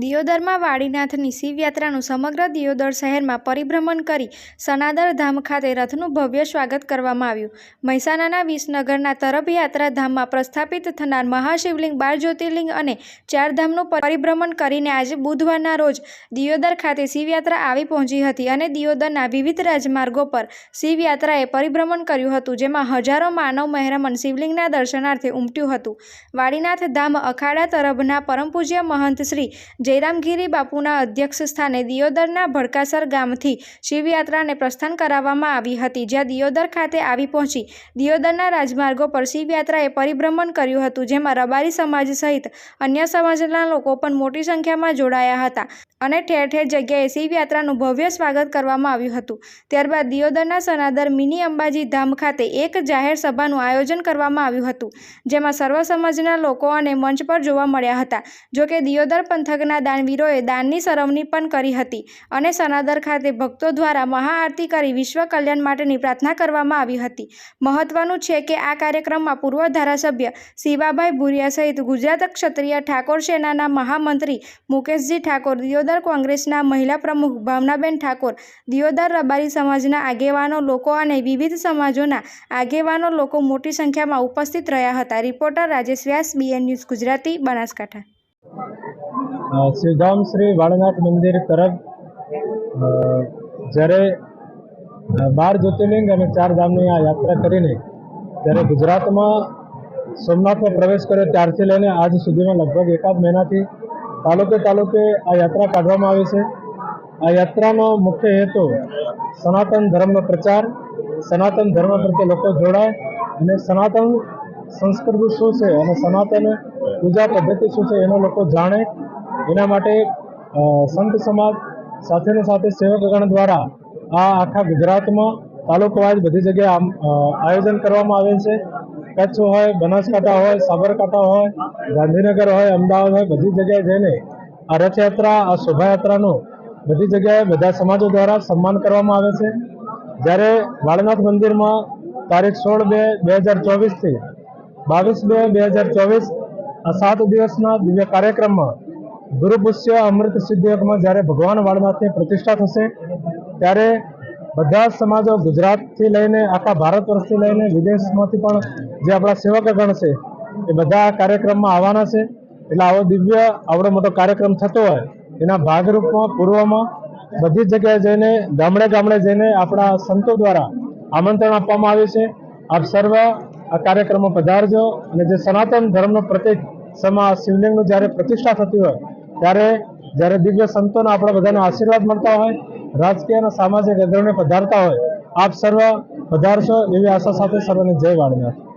દિયોદરમાં વાડીનાથની શિવયાત્રાનું સમગ્ર દિયોદર શહેરમાં પરિભ્રમણ કરી સનાદર ધામ ખાતે રથનું ભવ્ય સ્વાગત કરવામાં આવ્યું. મહેસાણાના વિસનગરના તરફ યાત્રા ધામમાં પ્રસ્થાપિત થનાર મહાશિવલિંગ, બાર જ્યોતિર્લિંગ અને ચાર ધામનું પરિભ્રમણ કરીને આજે બુધવારના રોજ દિયોદર ખાતે શિવયાત્રા આવી પહોંચી હતી અને દિયોદરના વિવિધ રાજમાર્ગો પર શિવયાત્રાએ પરિભ્રમણ કર્યું હતું, જેમાં હજારો માનવ મહેરમન શિવલિંગના દર્શનાર્થે ઉમટ્યું હતું. વાડીનાથ ધામ અખાડા તરફના પરમ પૂજ્ય મહંત શ્રી જયરામગીરી બાપુના અધ્યક્ષ સ્થાને દિયોદરના ભડકાસર ગામથી શિવયાત્રાને પ્રસ્થાન કરાવવામાં આવી હતી, જ્યાં દિયોદર ખાતે આવી પહોંચી દિયોદરના રાજમાર્ગો પર શિવયાત્રાએ પરિભ્રમણ કર્યું હતું, જેમાં રબારી સમાજ સહિત અન્ય સમાજના લોકો પણ મોટી સંખ્યામાં જોડાયા હતા અને ઠેર ઠેર જગ્યાએ શિવયાત્રાનું ભવ્ય સ્વાગત કરવામાં આવ્યું હતું. ત્યારબાદ દિયોદરના સનાદર મિની અંબાજી ધામ ખાતે એક જાહેર સભાનું આયોજન કરવામાં આવ્યું હતું, જેમાં સર્વ સમાજના લોકો અને મંચ પર જોવા મળ્યા હતા. જોકે દિયોદર પંથકના દાનવીરોએ દાનની સરવણી પણ કરી હતી અને સનાદર ખાતે ભક્તો દ્વારા મહાઆરતી કરી વિશ્વ કલ્યાણ માટેની પ્રાર્થના કરવામાં આવી હતી. મહત્વનું છે કે આ કાર્યક્રમમાં પૂર્વ ધારાસભ્ય શિવાભાઈ ભુરિયા સહિત ગુજરાત ક્ષત્રિય ઠાકોર સેનાના મહામંત્રી મુકેશજી ઠાકોર, દિયોદર કોંગ્રેસના મહિલા પ્રમુખ ભાવનાબેન ઠાકોર, દિયોદર રબારી સમાજના આગેવાનો લોકો અને વિવિધ સમાજોના આગેવાનો લોકો મોટી સંખ્યામાં ઉપસ્થિત રહ્યા હતા. Reporter Rajesh Vyas, BN news Gujarati, Banaskantha. Shridham Shri Valnath મંદિર તરફ જ્યારે બાર જ્યોતિર્લિંગ અને ચાર ધામની આ યાત્રા કરીને જ્યારે ગુજરાતમાં સોમનાથમાં પ્રવેશ કર્યો ત્યારથી લઈને આજ સુધીમાં લગભગ એકાદ મહિનાથી તાલુકે તાલુકે આ યાત્રા કાઢવામાં આવે છે. આ યાત્રાનો મુખ્ય હેતુ સનાતન ધર્મનો પ્રચાર, સનાતન ધર્મ પ્રત્યે લોકો જોડાય અને સનાતન સંસ્કૃતિ શું છે અને સનાતન પૂજા પદ્ધતિ શું છે એનો લોકો જાણે એના માટે સંત સમાજ સાથેને સાથે સેવકગણ દ્વારા આ આખા ગુજરાતમાં તાલુકાવાઇઝ બધી જગ્યાએ આયોજન કરવામાં આવે છે. કચ્છ હોય, બનાસકાંઠા હોય, સાબરકાંઠા હોય, ગાંધીનગર હોય, અમદાવાદ હોય, બધી જગ્યાએ જઈને આ રથયાત્રા, આ શોભાયાત્રાનું બધી જગ્યાએ બધા સમાજો દ્વારા સન્માન કરવામાં આવે છે. જ્યારે વાળનાથ મંદિરમાં તારીખ સોળ બે બે હજાર ચોવીસથી બાવીસ બે બે હજાર ચોવીસ આ સાત દિવસના દિવ્ય કાર્યક્રમમાં ગુરુપુષ્ય અમૃત સિદ્ધિયોગમાં જ્યારે ભગવાન વાળનાથની પ્રતિષ્ઠા થશે, ત્યારે બધા સમાજો ગુજરાતથી લઈને, આખા ભારત વર્ષથી લઈને વિદેશમાંથી પણ જે આપણા સેવકગણ છે, એ બધા આ કાર્યક્રમમાં આવવાના છે. એટલે આવો દિવ્ય, આવડો મોટો કાર્યક્રમ થતો હોય, એના ભાગરૂપમાં, પૂર્વમાં બધી જગ્યાએ જઈને, ગામડે ગામડે જઈને આપણા સંતો દ્વારા આમંત્રણ આપવામાં આવ્યું છે. આપ સર્વ આ કાર્યક્રમમાં પધારજો. અને જે સનાતન ધર્મનો પ્રતિક, સમા શિવલિંગનું જ્યારે પ્રતિષ્ઠા થતી હોય ત્યારે જ્યારે દિવ્ય સંતોને આપણા બધાને આશીર્વાદ મળતા હોય, રાજકીય અને સામાજિક અગ્રણીઓ પધારતા હોય, આપ સર્વ પધારશો એવી આશા સાથે સર્વને જય વાળનાથ.